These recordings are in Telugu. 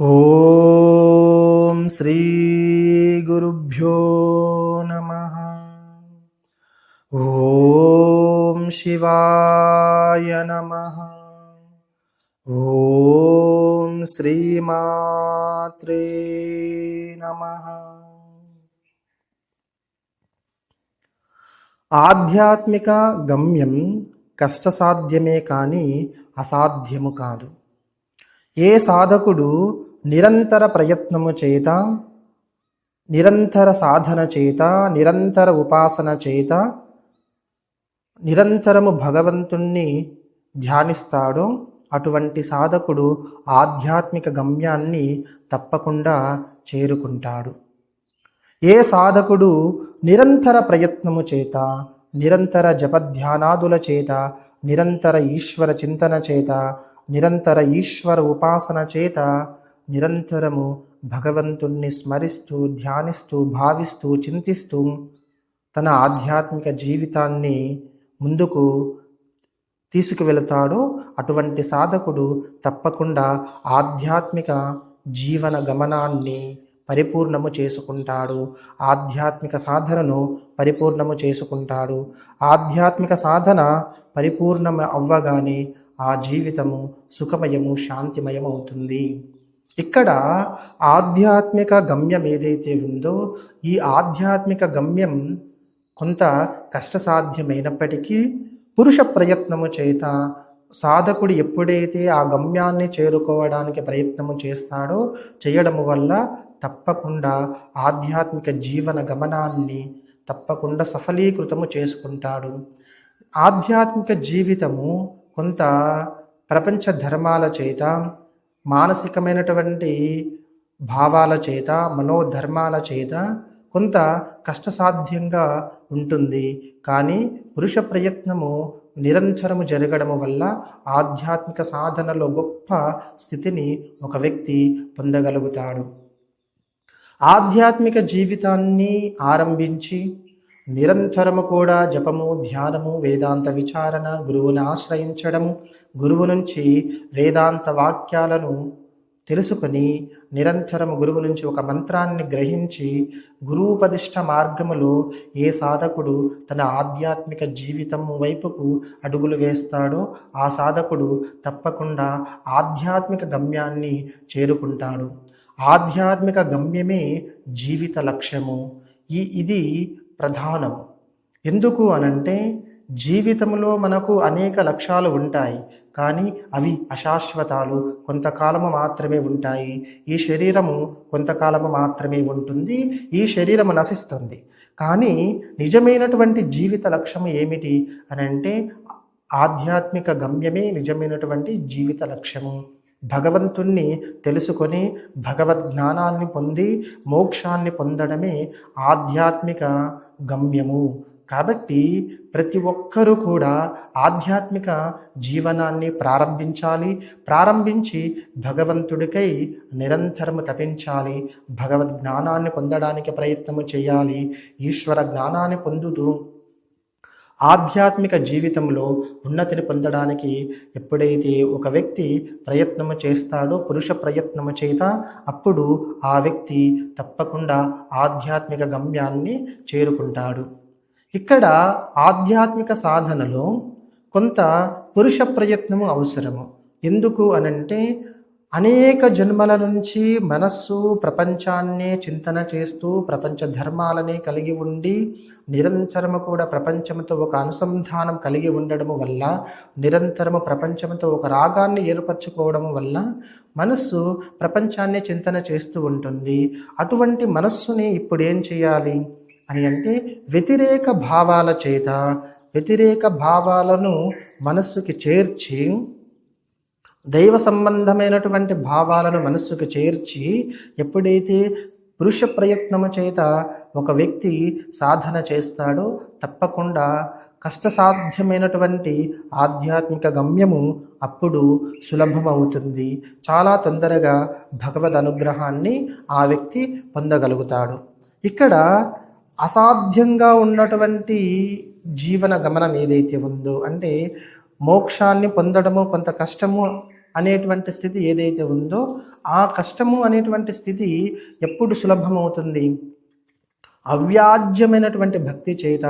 ఓం శ్రీ గురుభ్యో నమ. ఓం శివాయ నమ. ఓం శ్రీమాత్రే నమ. ఆధ్యాత్మిక గమ్యం కష్టసాధ్యమే కానీ అసాధ్యము కాదు. ఏ సాధకుడు నిరంతర ప్రయత్నము చేత నిరంతర సాధన చేత నిరంతర ఉపాసన చేత నిరంతరము భగవంతుణ్ణి ధ్యానిస్తాడో అటువంటి సాధకుడు ఆధ్యాత్మిక గమ్యాన్ని తప్పకుండా చేరుకుంటాడు. ఏ సాధకుడు నిరంతర ప్రయత్నము చేత నిరంతర జపధ్యానాదుల చేత నిరంతర ఈశ్వర చింతన చేత నిరంతర ఈశ్వర ఉపాసన చేత నిరంతరము భగవంతుణ్ణి స్మరిస్తూ ధ్యానిస్తూ భావిస్తూ చింతిస్తూ తన ఆధ్యాత్మిక జీవితాన్ని ముందుకు తీసుకువెళతాడో అటువంటి సాధకుడు తప్పకుండా ఆధ్యాత్మిక జీవన గమనాన్ని పరిపూర్ణము చేసుకుంటాడు. ఆధ్యాత్మిక సాధనను పరిపూర్ణము చేసుకుంటాడు. ఆధ్యాత్మిక సాధన పరిపూర్ణము అవ్వగానే ఆ జీవితము సుఖమయము శాంతిమయం అవుతుంది ఇక్కడ ఆధ్యాత్మిక గమ్యం ఏదైతే ఉందో ఈ ఆధ్యాత్మిక గమ్యం కొంత కష్టసాధ్యమైనప్పటికీ పురుష ప్రయత్నము చేత సాధకుడు ఎప్పుడైతే ఆ గమ్యాన్ని చేరుకోవడానికి ప్రయత్నము చేస్తాడో చేయడము వల్ల తప్పకుండా ఆధ్యాత్మిక జీవన గమనాన్ని తప్పకుండా సఫలీకృతము చేసుకుంటాడు. ఆధ్యాత్మిక జీవితము కొంత ప్రపంచ ధర్మాల చేత మానసికమైనటువంటి భావాల చేత మనోధర్మాల చేత కొంత కష్టసాధ్యంగా ఉంటుంది. కానీ పురుష ప్రయత్నము నిరంతరము జరగడము వల్ల ఆధ్యాత్మిక సాధనలో గొప్ప స్థితిని ఒక వ్యక్తి పొందగలుగుతాడు. ఆధ్యాత్మిక జీవితాన్ని ఆరంభించి నిరంతరము కూడా జపము ధ్యానము వేదాంత విచారణ గురువుని ఆశ్రయించడము గురువు నుంచి వేదాంత వాక్యాలను తెలుసుకొని నిరంతరము గురువు నుంచి ఒక మంత్రాన్ని గ్రహించి గురువుపదిష్ట మార్గములో ఏ సాధకుడు తన ఆధ్యాత్మిక జీవితం వైపుకు అడుగులు వేస్తాడో ఆ సాధకుడు తప్పకుండా ఆధ్యాత్మిక గమ్యాన్ని చేరుకుంటాడు. ఆధ్యాత్మిక గమ్యమే జీవిత లక్ష్యము. ఈ ఇది ప్రధానం. ఎందుకు అనంటే జీవితంలో మనకు అనేక లక్ష్యాలు ఉంటాయి కానీ అవి అశాశ్వతాలు కొంతకాలము మాత్రమే ఉంటాయి. ఈ శరీరము కొంతకాలము మాత్రమే ఉంటుంది ఈ శరీరము నశిస్తుంది. కానీ నిజమైనటువంటి జీవిత లక్ష్యం ఏమిటి అని అంటే ఆధ్యాత్మిక గమ్యమే నిజమైనటువంటి జీవిత లక్ష్యము. భగవంతుణ్ణి తెలుసుకొని భగవద్ జ్ఞానాన్ని పొంది మోక్షాన్ని పొందడమే ఆధ్యాత్మిక గమ్యము. కాబట్టి ప్రతి ఒక్కరూ కూడా ఆధ్యాత్మిక జీవనాన్ని ప్రారంభించాలి. ప్రారంభించి భగవంతుడికై నిరంతరము తపించాలి భగవద్ జ్ఞానాన్ని పొందడానికి ప్రయత్నము చేయాలి. ఈశ్వర జ్ఞానాన్ని పొందుతూ ఆధ్యాత్మిక జీవితంలో ఉన్నతిని పొందడానికి ఎప్పుడైతే ఒక వ్యక్తి ప్రయత్నము చేస్తాడో పురుష ప్రయత్నము చేత అప్పుడు ఆ వ్యక్తి తప్పకుండా ఆధ్యాత్మిక గమ్యాన్ని చేరుకుంటాడు. ఇక్కడ ఆధ్యాత్మిక సాధనలో కొంత పురుష ప్రయత్నము అవసరము. ఎందుకు అనంటే అనేక జన్మల నుంచి మనస్సు ప్రపంచాన్నే చింతన చేస్తూ ప్రపంచ ధర్మాలనే కలిగి ఉండి నిరంతరము కూడా ప్రపంచంతో ఒక అనుసంధానం కలిగి ఉండడము వల్ల నిరంతరము ప్రపంచంతో ఒక రాగాన్ని ఏర్పరచుకోవడం వల్ల మనస్సు ప్రపంచాన్ని చింతన చేస్తూ ఉంటుంది. అటువంటి మనస్సుని ఇప్పుడు ఏం చేయాలి అని అంటే వ్యతిరేక భావాల చేత వ్యతిరేక భావాలను మనస్సుకి చేర్చి దైవ సంబంధమైనటువంటి భావాలను మనస్సుకు చేర్చి ఎప్పుడైతే పురుష ప్రయత్నము చేత ఒక వ్యక్తి సాధన చేస్తాడో తప్పకుండా కష్టసాధ్యమైనటువంటి ఆధ్యాత్మిక గమ్యము అప్పుడు సులభమవుతుంది. చాలా తొందరగా భగవద్ అనుగ్రహాన్ని ఆ వ్యక్తి పొందగలుగుతాడు. ఇక్కడ అసాధ్యంగా ఉన్నటువంటి జీవన గమనం ఏదైతే ఉందో అంటే మోక్షాన్ని పొందడము కొంత కష్టము అనేటువంటి స్థితి ఏదైతే ఉందో ఆ కష్టము అనేటువంటి స్థితి ఎప్పుడు సులభమవుతుంది? అవ్యాజ్యమైనటువంటి భక్తి చేత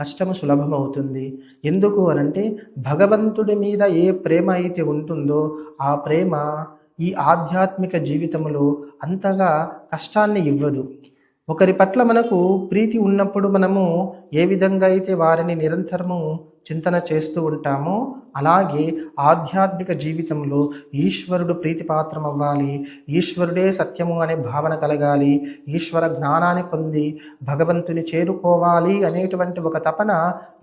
కష్టము సులభమవుతుంది. ఎందుకు అనంటే భగవంతుడి మీద ఏ ప్రేమ అయితే ఉంటుందో ఆ ప్రేమ ఈ ఆధ్యాత్మిక జీవితంలో అంతగా కష్టాన్ని ఇవ్వదు. ఒకరి పట్ల మనకు ప్రీతి ఉన్నప్పుడు మనము ఏ విధంగా అయితే వారిని నిరంతరము చింతన చేస్తూ ఉంటామో అలాగే ఆధ్యాత్మిక జీవితంలో ఈశ్వరుడు ప్రీతిపాత్రం అవ్వాలి ఈశ్వరుడే సత్యము అనే భావన కలగాలి ఈశ్వర జ్ఞానాన్ని పొంది భగవంతుని చేరుకోవాలి అనేటువంటి ఒక తపన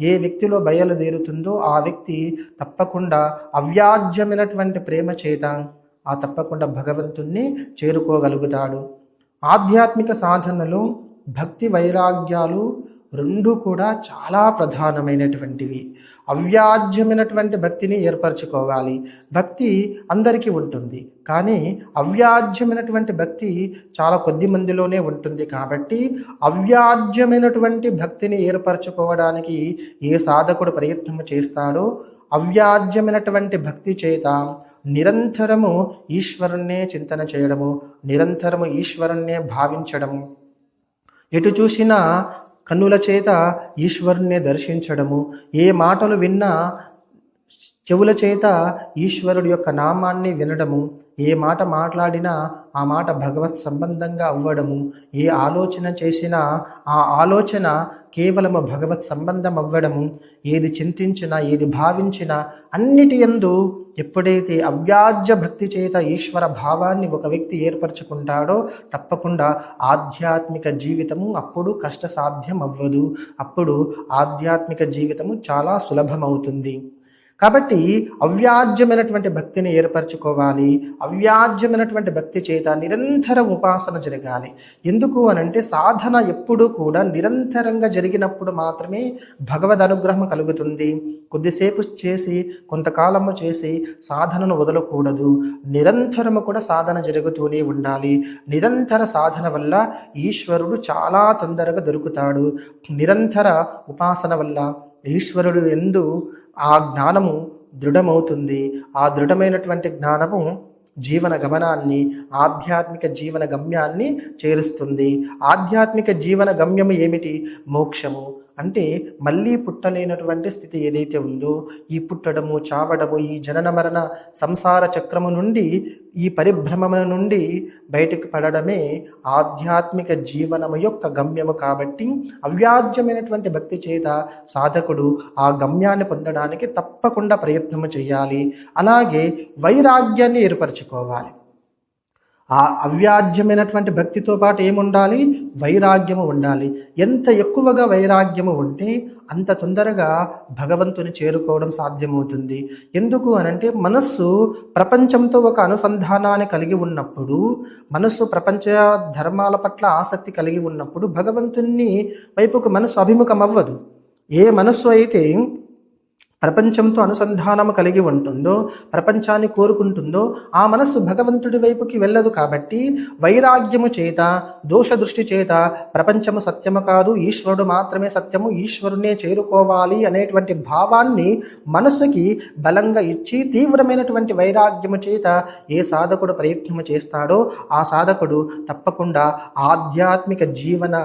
ఏ వ్యక్తిలో బయలుదేరుతుందో ఆ వ్యక్తి తప్పకుండా అవ్యాజ్యమైనటువంటి ప్రేమ చేత ఆ తప్పకుండా భగవంతుణ్ణి చేరుకోగలుగుతాడు. ఆధ్యాత్మిక సాధనలు భక్తి వైరాగ్యాలు రెండు కూడా చాలా ప్రధానమైనటువంటివి. అవ్యాజ్యమైనటువంటి భక్తిని ఏర్పరచుకోవాలి. భక్తి అందరికీ ఉంటుంది. కానీ అవ్యాజ్యమైనటువంటి భక్తి చాలా కొద్ది మందిలోనే ఉంటుంది కాబట్టి అవ్యాజ్యమైనటువంటి భక్తిని ఏర్పరచుకోవడానికి ఏ సాధకుడు ప్రయత్నం చేస్తాడో అవ్యాజ్యమైనటువంటి భక్తి చేత నిరంతరము ఈశ్వరుణ్ణే చింతన చేయడము నిరంతరము ఈశ్వరుణ్ణే భావించడము. ఎటు చూసినా కన్నుల చేత ఈశ్వరుణ్ణే దర్శించడము. ఏ మాటలు విన్నా చెవుల చేత ఈశ్వరుడి యొక్క నామాన్ని వినడము. ఏ మాట మాట్లాడినా ఆ మాట భగవత్ సంబంధంగా అవ్వడము ఏ ఆలోచన చేసినా ఆ ఆలోచన కేవలము భగవత్ సంబంధం అవ్వడము ఏది చింతించినా ఏది భావించినా అన్నిటి ఎందు ఎప్పుడైతే అవ్యాజ్య భక్తి చేత ఈశ్వర భావాన్ని ఒక వ్యక్తి ఏర్పరచుకుంటాడో తప్పకుండా ఆధ్యాత్మిక జీవితము అప్పుడు కష్టసాధ్యం అవ్వదు అప్పుడు ఆధ్యాత్మిక జీవితము చాలా సులభమవుతుంది. కాబట్టి అవ్యాజ్యమైనటువంటి భక్తిని ఏర్పరచుకోవాలి. అవ్యాజ్యమైనటువంటి భక్తి చేత నిరంతర ఉపాసన జరగాలి. ఎందుకు అనంటే సాధన ఎప్పుడూ కూడా నిరంతరంగా జరిగినప్పుడు మాత్రమే భగవద్ అనుగ్రహం కలుగుతుంది. కొద్దిసేపు చేసి కొంతకాలము చేసి సాధనను వదలకూడదు. నిరంతరము కూడా సాధన జరుగుతూనే ఉండాలి. నిరంతర సాధన వల్ల ఈశ్వరుడు చాలా తొందరగా దొరుకుతాడు. నిరంతర ఉపాసన వల్ల ఈశ్వరుడు ఎందు ఆ జ్ఞానము దృఢమవుతుంది. ఆ దృఢమైనటువంటి జ్ఞానము జీవన గమనాన్ని ఆధ్యాత్మిక జీవన గమ్యాన్ని చేరుస్తుంది. ఆధ్యాత్మిక జీవన గమ్యము ఏమిటి? మోక్షము. అంటే మళ్ళీ పుట్టలేనటువంటి స్థితి ఏదైతే ఉందో ఈ పుట్టడము చావడము ఈ జనన మరణ సంసార చక్రము నుండి ఈ పరిభ్రమణ నుండి బయటకు పడడమే ఆధ్యాత్మిక జీవనము యొక్క గమ్యము కాబట్టి అవ్యాజ్యమైనటువంటి భక్తి చేత సాధకుడు ఆ గమ్యాన్ని పొందడానికి తప్పకుండా ప్రయత్నము చేయాలి. అలాగే వైరాగ్యాన్ని ఏర్పరచుకోవాలి. ఆ అవ్యాజ్యమైనటువంటి భక్తితో పాటు ఏముండాలి? వైరాగ్యము ఉండాలి. ఎంత ఎక్కువగా వైరాగ్యము ఉంటే అంత తొందరగా భగవంతుని చేరుకోవడం సాధ్యమవుతుంది. ఎందుకు అనంటే మనస్సు ప్రపంచంతో ఒక అనుసంధానాన్ని కలిగి ఉన్నప్పుడు మనస్సు ప్రపంచ ధర్మాల పట్ల ఆసక్తి కలిగి ఉన్నప్పుడు భగవంతుని వైపుకు మనస్సు అభిముఖం అవ్వదు ఏ మనస్సు అయితే ప్రపంచంతో అనుసంధానము కలిగి ఉంటుందో ప్రపంచాన్ని కోరుకుంటుందో ఆ మనస్సు భగవంతుడి వైపుకి వెళ్ళదు కాబట్టి వైరాగ్యము చేత దోష దృష్టి చేత ప్రపంచము సత్యము కాదు ఈశ్వరుడు మాత్రమే సత్యము ఈశ్వరునే చేరుకోవాలి అనేటువంటి భావాన్ని మనసుకి బలంగా ఇచ్చి తీవ్రమైనటువంటి వైరాగ్యము చేత ఏ సాధకుడు ప్రయత్నము చేస్తాడో ఆ సాధకుడు తప్పకుండా ఆధ్యాత్మిక జీవన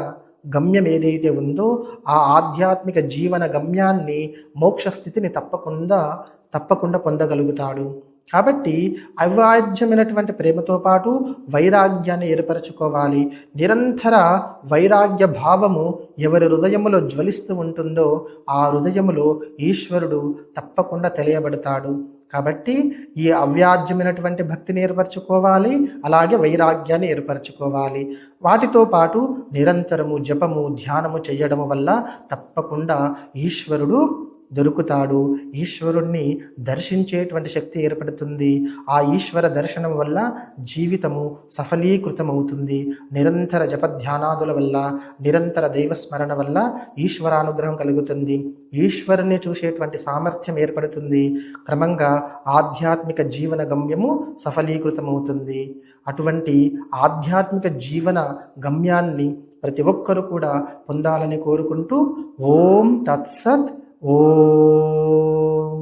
గమ్యం ఏదైతే ఉందో ఆ ఆధ్యాత్మిక జీవన గమ్యాన్ని మోక్ష స్థితిని తప్పకుండా తప్పకుండా పొందగలుగుతాడు. కాబట్టి అవివాజ్యమైనటువంటి ప్రేమతో పాటు వైరాగ్యాన్ని ఏర్పరచుకోవాలి. నిరంతర వైరాగ్య భావము ఎవరి హృదయములో జ్వలిస్తూ ఉంటుందో ఆ హృదయములో ఈశ్వరుడు తప్పకుండా తెలియబడతాడు. కాబట్టి ఈ అవ్యాజ్యమైనటువంటి భక్తిని ఏర్పరచుకోవాలి అలాగే వైరాగ్యాన్ని ఏర్పరచుకోవాలి. వాటితో పాటు నిరంతరము జపము ధ్యానము చేయడము వల్ల తప్పకుండా ఈశ్వరుడు దొరుకుతాడు. ఈశ్వరుణ్ణి దర్శించేటువంటి శక్తి ఏర్పడుతుంది. ఆ ఈశ్వర దర్శనం వల్ల జీవితము సఫలీకృతమవుతుంది. నిరంతర జపధ్యానాదుల వల్ల నిరంతర దైవస్మరణ వల్ల ఈశ్వరానుగ్రహం కలుగుతుంది. ఈశ్వరుని చూసేటువంటి సామర్థ్యం ఏర్పడుతుంది. క్రమంగా ఆధ్యాత్మిక జీవన గమ్యము సఫలీకృతమవుతుంది. అటువంటి ఆధ్యాత్మిక జీవన గమ్యాన్ని ప్రతి ఒక్కరు కూడా పొందాలని కోరుకుంటూ ఓం తత్సత్ ఓం